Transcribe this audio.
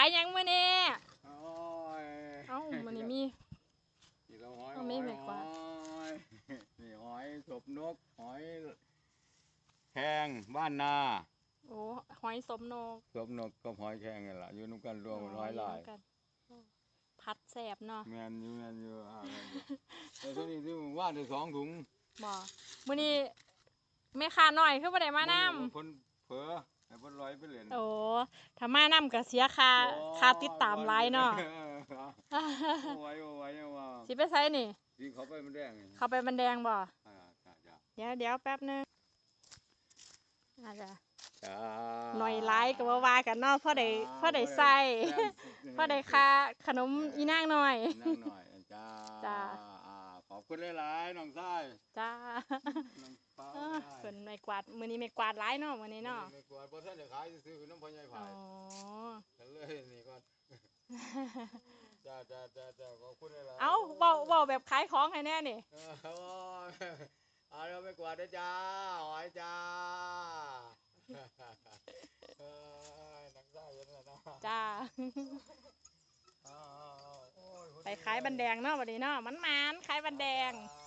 ายหยังมื้อนี้โอ้ยเอ้ามื้อนี้มี นี่เราหอยเอาไม่ไม่กวาด หอยนี่หอยศพนกหอยแข้งบ้านนาโอ้หอยสมโนกศพนกกับหอยแข้งนี่แหละอยู่นุ่กันรวมร้อยหลายเกันพัดแสบเนาะแมนอยู่แมนอยู่อ่าแมนอยู่แต่ตัวนี้ที่ว่าได้สองถุงบ่มื้อนี้แม่ค้าน้อยคือบ่ได้มานํเพิ่นเผลอให้เพิ่นลอยไปเล่นโอ้ ถ้ามานํก็เสียค่าค่าติดตามหลายเนาะโอ้ยโอ้ยโอ้ยสิไปไสนี่ที่เขาไปมันแดงนี่เข้าไปบันแดงบ่อ่าจ้าจ้าเดี๋ยวเดี๋ยวแป๊บนึงอาจจะจ้าหน่อยหลายก็บ่ว่ากันเนาะพอได้พอได้ใส่พอได้ค่าขนมอีนางหน่อยนั่งหน่อยจ้าจ้าอ่าขอบคุณหลายๆน้องชายจ้า พิ่นไม่กวาดมื้อนี้ไม่กวาดหลายเนาะมื้อนี้เนาะไม่กลัวบ่ทันได้ขายซื้อๆน้ำพ่อใหญ่อ๋ผาอยกันเลยนี่ก่อนจ้าจ้าจ้าจ้าขอบคุณหลายๆเอ้าเว้าเว้าแบบขายของให้แน่นี่เออโอ้ยเอาเราไม่กลัวด้วยจ้าหอยจ้าเออนักซ่าเย็นแล้วนะจ้า เอาๆๆโอ้ย ไปขายบันแดงเนาะบัดนี้เนาะมันมานขายบันแดงจ้า